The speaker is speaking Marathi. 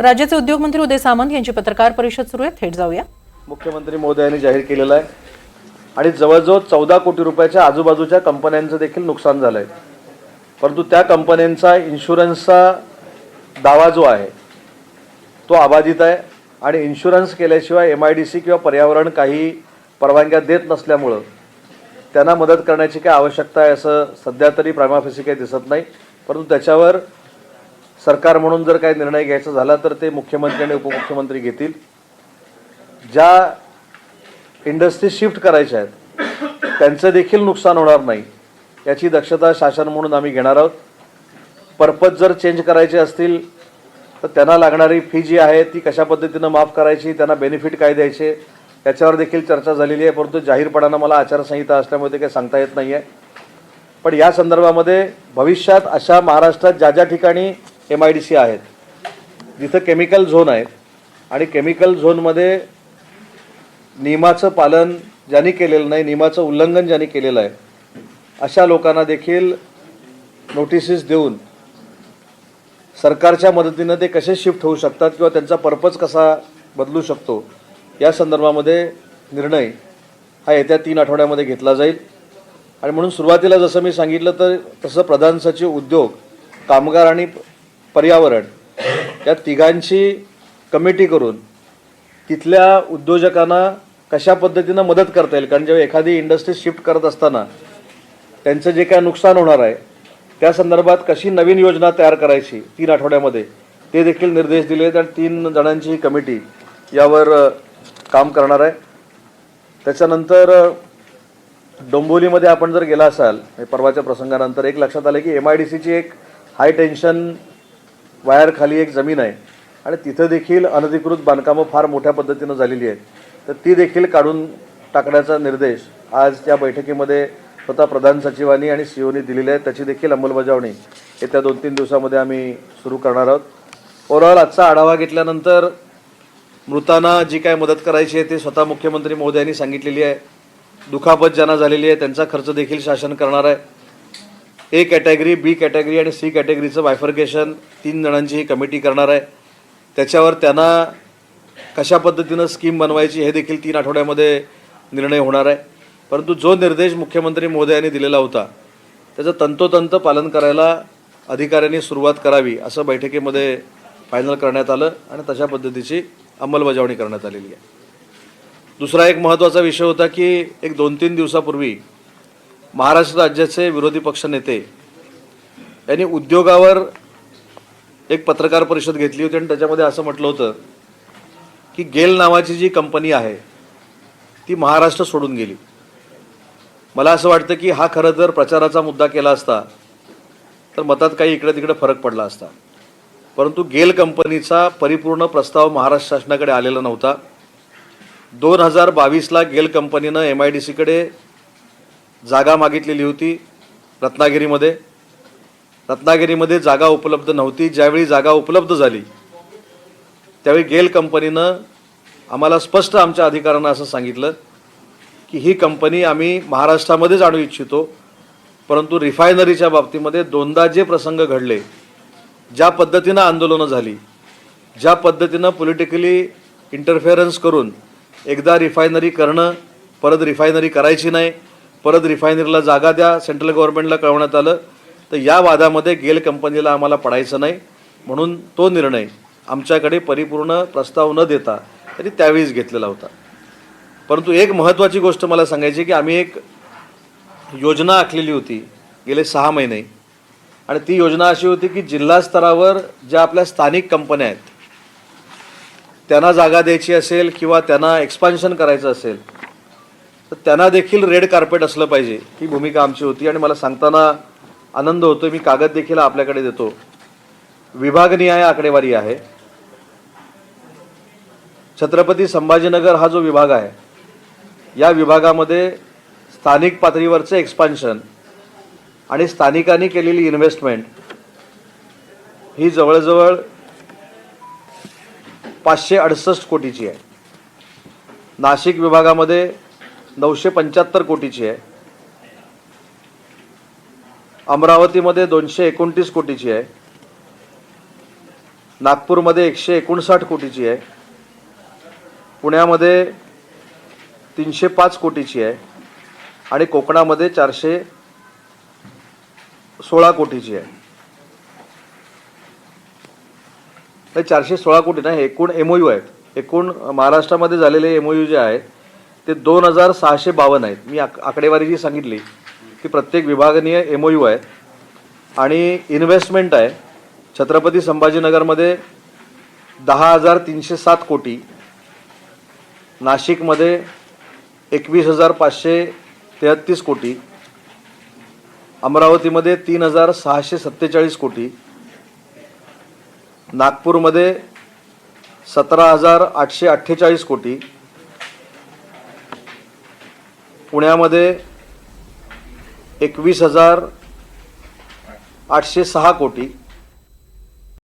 राज्याचे उद्योगमंत्री उदय सामंत यांची पत्रकार परिषद सुरू आहे. थेट जाऊया. मुख्यमंत्री मोदयांनी जाहीर केलेलं आहे. आणि जवळजवळ चौदा कोटी रुपयाच्या आजूबाजूच्या कंपन्यांचं देखील नुकसान झालं आहे परंतु त्या कंपन्यांचा इन्शुरन्सचा दावा जो आहे तो अबाधित आहे. आणि इन्शुरन्स केल्याशिवाय एम आय डी सी किंवा पर्यावरण काही परवानग्या देत नसल्यामुळं त्यांना मदत करण्याची काय आवश्यकता आहे असं सध्या तरी प्रायमाफिसी काही दिसत नाही. परंतु त्याच्यावर सरकार म्हणून जर काही निर्णय घ्यायचा झाला तर ते मुख्यमंत्री आणि उपमुख्यमंत्री घेतील. ज्या इंडस्ट्री शिफ्ट करायच्या आहेत त्यांचं देखील नुकसान होणार नाही. याची दक्षता शासन म्हणून आम्ही घेणार आहोत. पर्पज जर चेंज करायचे असतील तर त्यांना लागणारी फी जी आहे ती कशा पद्धतीनं माफ करायची त्यांना बेनिफिट काय द्यायचे याच्यावर देखील चर्चा झालेली आहे. परंतु जाहीरपणानं मला आचारसंहिता असल्यामुळे ते काही सांगता येत नाही आहे पण या संदर्भामध्ये भविष्यात अशा महाराष्ट्रात ज्या ज्या ठिकाणी एम आय डी सी आहेत जिथं केमिकल झोन आहेत. आणि केमिकल झोनमध्ये नियमाचं पालन ज्यांनी केलेलं नाही नियमाचं उल्लंघन ज्यांनी केलेलं आहे अशा लोकांना देखील नोटिसेस देऊन सरकारच्या मदतीनं ते कसे शिफ्ट होऊ शकतात किंवा त्यांचा पर्पज कसा बदलू शकतो या संदर्भामध्ये निर्णय हा येत्या तीन आठवड्यामध्ये घेतला जाईल. आणि म्हणून सुरुवातीला जसं मी सांगितलं तर तसं प्रधान सचिव उद्योग कामगार आणि पर्यावरण या तिघांची कमिटी करून तिथल्या उद्योजकांना कशा पद्धतीनं मदत करता येईल? कारण जेव्हा एखादी इंडस्ट्री शिफ्ट करत असताना त्यांचं जे काय नुकसान होणार आहे त्या संदर्भात कशी नवीन योजना तयार करायची तीन आठवड्यामध्ये ते देखील निर्देश दिले आहेत आणि तीन जणांची ही कमिटी यावर काम करणार आहे. त्याच्यानंतर डोंबोलीमध्ये डोंबिवलीमध्ये आपण जर गेला असाल हे परवाच्या प्रसंगानंतर एक लक्षात आलं की एम आय डी सीची एक हाय टेन्शन वायरखाली एक जमीन आहे. आणि तिथं देखील अनधिकृत बांधकामं फार मोठ्या पद्धतीनं झालेली आहेत. तर ती देखील काढून टाकण्याचा निर्देश आज त्या बैठकीमध्ये स्वतः प्रधान सचिवांनी आणि सीओनी दिलेली आहे त्याची देखील अंमलबजावणी येत्या दोन तीन दिवसामध्ये आम्ही सुरू करणार आहोत. ओव्हरऑल आजचा आढावा घेतल्यानंतर मृतांना जी काय मदत करायची आहे ते स्वतः मुख्यमंत्री महोदयांनी सांगितलेली आहे. दुखापत ज्यांना झालेली आहे त्यांचा खर्च देखील शासन करणार आहे. ए कॅटेगरी बी कॅटेगरी आणि सी कॅटेगरीचं बायफर्केशन तीन जणांची ही कमिटी करणार आहे. त्याच्यावर त्यांना कशा पद्धतीनं स्कीम बनवायची हे देखील तीन आठवड्यामध्ये निर्णय होणार आहे. परंतु जो निर्देश मुख्यमंत्री महोदयांनी दिलेला होता त्याचं तंतोतंत पालन करायला अधिकाऱ्यांनी सुरुवात करावी असं बैठकीमध्ये फायनल करण्यात आलं आणि तशा पद्धतीची अंमलबजावणी करण्यात आलेली आहे. दुसरा एक महत्त्वाचा विषय होता की एक दोन तीन दिवसापूर्वी महाराष्ट्र राज्याचे विरोधी पक्षनेते यांनी उद्योगावर एक पत्रकार परिषद घेतली होती आणि त्याच्यामध्ये असं म्हटलं होतं की गेल नावाची जी कंपनी आहे ती महाराष्ट्र सोडून गेली. मला असं वाटतं की हा खरं जर प्रचाराचा मुद्दा केला असता तर मतात काही इकडे तिकडे फरक पडला असता. परंतु गेल कंपनीचा परिपूर्ण प्रस्ताव महाराष्ट्र शासनाकडे आलेला नव्हता. दोन हजार बावीसला गेल कंपनीनं एम आय डी सीकडे जागा मागितलेली होती रत्नागिरीमध्ये. रत्नागिरीमध्ये जागा उपलब्ध नव्हती. ज्यावेळी जागा उपलब्ध झाली त्यावेळी गेल कंपनीनं आम्हाला स्पष्ट आमच्या अधिकाऱ्यांना असं सांगितलं की ही कंपनी आम्ही महाराष्ट्रामध्येच आणू इच्छितो परंतु रिफायनरीच्या बाबतीमध्ये दोनदा जे प्रसंग घडले ज्या पद्धतीनं आंदोलनं झाली ज्या पद्धतीनं पॉलिटिकली इंटरफेरन्स करून एकदा रिफायनरी करणं परत रिफायनरी करायची नाही परत रिफायनरीला जागा द्या सेंट्रल गव्हर्नमेंटला कळवण्यात आलं. तर या वादामध्ये गेल कंपनीला आम्हाला पडायचं नाही. म्हणून तो निर्णय आमच्याकडे परिपूर्ण प्रस्ताव न देता तरी त्यावेळीच घेतलेला होता. परंतु एक महत्त्वाची गोष्ट मला सांगायची की आम्ही एक योजना आखलेली होती गेले सहा महिने. आणि ती योजना अशी होती की जिल्हा स्तरावर ज्या आपल्या स्थानिक कंपन्या आहेत त्यांना जागा द्यायची असेल किंवा त्यांना एक्सपान्शन करायचं असेल तर त्यांना देखील रेड कार्पेट असलं पाहिजे. ही भूमिका आमची होती आणि मला सांगताना आनंद होतो मी कागद देखील आपल्याकडे देतो. विभागनिहाय आकडेवारी आहे. छत्रपती संभाजीनगर हा जो विभाग आहे या विभागामध्ये स्थानिक पातळीवरचं एक्सपान्शन आणि स्थानिकांनी केलेली इन्व्हेस्टमेंट ही जवळजवळ पाचशे अडुसष्ट कोटीची आहे. नाशिक विभागामध्ये नऊशे पंच्याहत्तर कोटीची आहे. अमरावतीमध्ये दोनशे एकोणतीस कोटीची आहे. नागपूरमध्ये एकशे एकोणसाठ कोटीची आहे. पुण्यामध्ये तीनशे पाच कोटीची आहे. आणि कोकणामध्ये चारशे सोळा कोटीची आहे. चारशे सोळा कोटी नाही एकूण एमओयू आहेत. एकूण महाराष्ट्रामध्ये झालेले एमओयू जे आहेत ते दोन हजार सहाशे बावन्न आहेत. मी आक आकडेवारी जी सांगितली ती प्रत्येक विभागनीय एम ओ यू आहेत आणि इन्व्हेस्टमेंट आहे. छत्रपती संभाजीनगरमध्ये दहा हजार तीनशे सात कोटी नाशिकमध्ये एकवीस हजार पाचशे तेहत्तीस कोटी अमरावतीमध्ये तीन हजार सहाशे सत्तेचाळीस कोटी नागपूरमध्ये सतरा हजार आठशे अठ्ठेचाळीस कोटी पुण्यामध्ये एकवीस हजार आठशे सहा कोटी